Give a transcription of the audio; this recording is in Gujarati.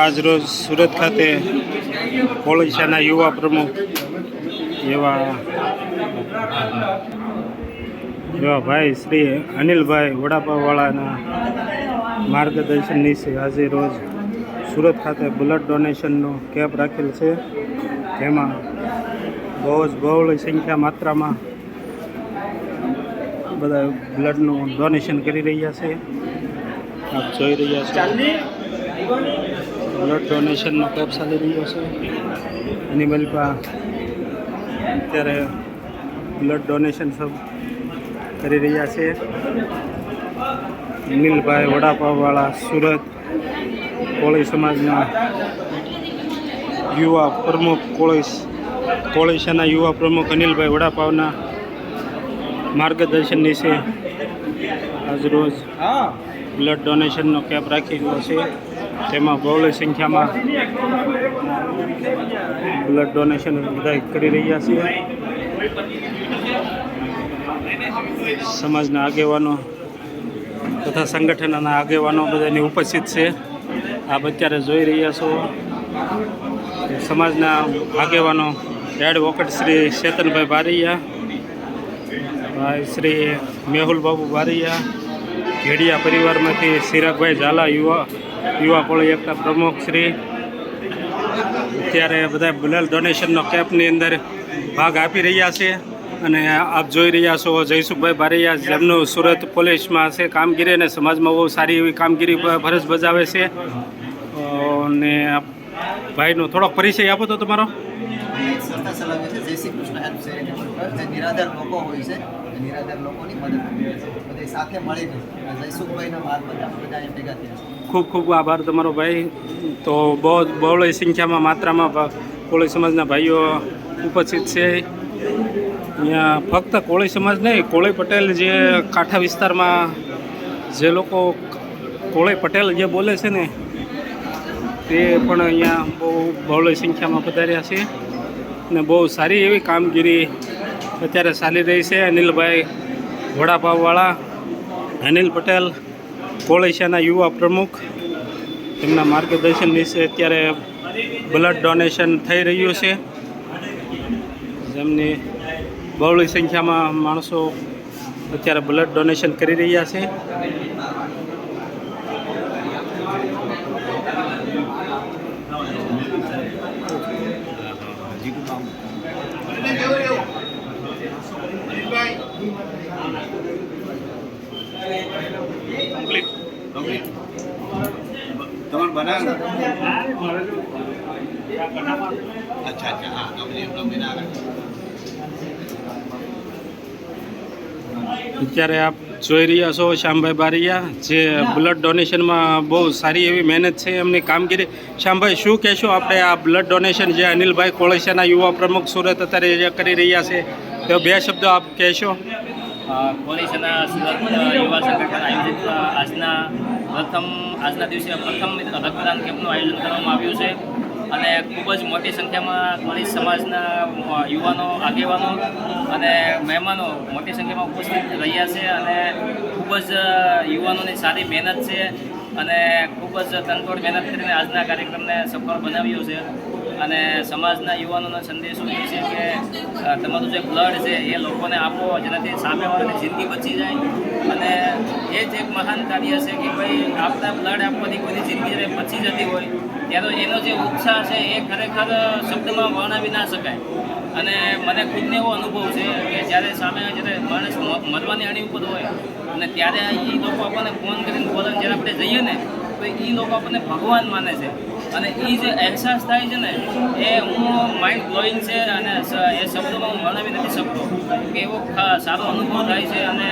આજરોજ સુરત ખાતે ઓડિશાના યુવા પ્રમુખ એવા એવા ભાઈ શ્રી અનિલભાઈ વડાપાવવાળાના માર્ગદર્શન નીચે આજે રોજ સુરત ખાતે બ્લડ ડોનેશનનો કેમ્પ રાખેલ છે. જેમાં બહુ જ બહોળી સંખ્યા માત્રામાં બધા બ્લડનું ડોનેશન કરી રહ્યા છે. આપ જોઈ રહ્યા છો. બ્લડ ડોનેશનનો કેમ્પ ચાલી રહ્યો છે. એની મલપા અત્યારે બ્લડ ડોનેશન સબ કરી રહ્યા છે. અનિલભાઈ વડાપાવવાળા સુરત કોળી સમાજના યુવા પ્રમુખ કોળી કોળીસાના યુવા પ્રમુખ અનિલભાઈ વડાપાવના માર્ગદર્શન નીચે આજરોજ બ્લડ ડોનેશનનો કેમ્પ રહ્યો છે. તેમાં બહુલી સંખ્યામાં બ્લડ ડોનેશન બધા કરી રહ્યા છીએ. સમાજના આગેવાનો તથા સંગઠનના આગેવાનો બધાની ઉપસ્થિત છે. આપ અત્યારે જોઈ રહ્યા છો સમાજના આગેવાનો એડવોકેટ શ્રી ચેતનભાઈ બારૈયા, ભાઈ શ્રી મેહુલ બાબુ બારૈયા ઘેડિયા પરિવારમાંથી સિરાગભાઈ ઝાલા યુવા યુવા કોળી એકતા પ્રમુખ શ્રી. અત્યારે બધા બ્લડ ડોનેશનનો કેમ્પની અંદર ભાગ આપી રહ્યા છે અને આપ જોઈ રહ્યા છો જયસુખભાઈ બારૈયા જેમનું સુરત પોલીસમાં છે કામગીરી અને સમાજમાં બહુ સારી એવી કામગીરી ફરજ બજાવે છે. અને ભાઈનો થોડોક પરિચય આપો તો તમારો. સંસ્થા ચલાવે છે. Jai Shri Krishna help charitable trust જે નિરાધાર લોકો હોય છે નિરાધાર લોકોની મદદ કરે છે. બધે સાથે મળીને જયસુખભાઈના મારફતે આપણે બધા અહીંયા ભેગા થયા છે. ખૂબ ખૂબ આભાર તમારો ભાઈ. તો બહુ બહોળી સંખ્યામાં માત્રામાં કોળી સમાજના ભાઈઓ ઉપસ્થિત છે. અહીંયા ફક્ત કોળી સમાજ નહીં કોળી પટેલ જે કાંઠા વિસ્તારમાં જે લોકો કોળી પટેલ જે બોલે છે ને તે પણ અહીંયા બહુ બહોળી સંખ્યામાં પધાર્યા છે. અને બહુ સારી એવી કામગીરી અત્યારે ચાલી રહી છે. અનિલભાઈ વડાપાવવાળા, અનિલ પટેલ કોળેશિયાના યુવા પ્રમુખ. તેમના માર્ગદર્શન વિશે અત્યારે બ્લડ ડોનેશન થઈ રહ્યું છે. જેમની બહોળી સંખ્યામાં માણસો અત્યારે બ્લડ ડોનેશન કરી રહ્યા છે. તમારે બનાવે? અચ્છા અચ્છા હા કમ્પ્લીટ કમ્પ્લીટ આવે અત્યારે આપ જોઈ રહ્યા છો શ્યામભાઈ બારિયા જે બ્લડ ડોનેશનમાં બહુ સારી એવી મહેનત છે એમની કામગીરી. શ્યામભાઈ શું કહેશો આપણે આ બ્લડ ડોનેશન જે અનિલભાઈ કોળેશિયાના યુવા પ્રમુખ સુરત અત્યારે જે કરી રહ્યા છે તો બે શબ્દો આપ કહેશો? સુરત યુવા સંગઠન આયોજિત આજના પ્રથમ, આજના દિવસે પ્રથમ રક્તદાન કેમ્પનું આયોજન કરવામાં આવ્યું છે. અને ખૂબ જ મોટી સંખ્યામાં કોલેજ સમાજના યુવાનો, આગેવાનો અને મહેમાનો મોટી સંખ્યામાં ઉપસ્થિત રહ્યા છે અને ખૂબ જ યુવાનોની સારી મહેનત છે અને ખૂબ જ તનતોડ મહેનત કરીને આજના કાર્યક્રમને સફળ બનાવ્યો છે. અને સમાજના યુવાનોનો સંદેશો એ છે કે તમારું જે બ્લડ છે એ લોકોને આપો, જેનાથી સામેવાળાની જિંદગી બચી જાય. અને એ જ એક મહાન કાર્ય છે કે ભાઈ આપણા બ્લડ આપવાથી કોઈની જિંદગી જ્યારે બચી જતી હોય, ત્યારે એનો જે ઉત્સાહ છે એ ખરેખર શબ્દમાં વર્ણવી ના શકાય. અને મને ખુદને એવો અનુભવ છે કે જ્યારે સામે જ્યારે માણસ મરવાની અણી ઉપર હોય, અને ત્યારે એ લોકો આપણને ફોન કરીને બોલાવીને જ્યારે આપણે જઈએ ને, તો એ લોકો આપણને ભગવાન માને છે. અને એ જે અહેસાસ થાય છે ને, એ હું માઇન્ડ બ્લોઈંગ છે અને એ શબ્દોમાં હું વર્ણવી નથી શકતો. કે એવો સારો અનુભવ થાય છે અને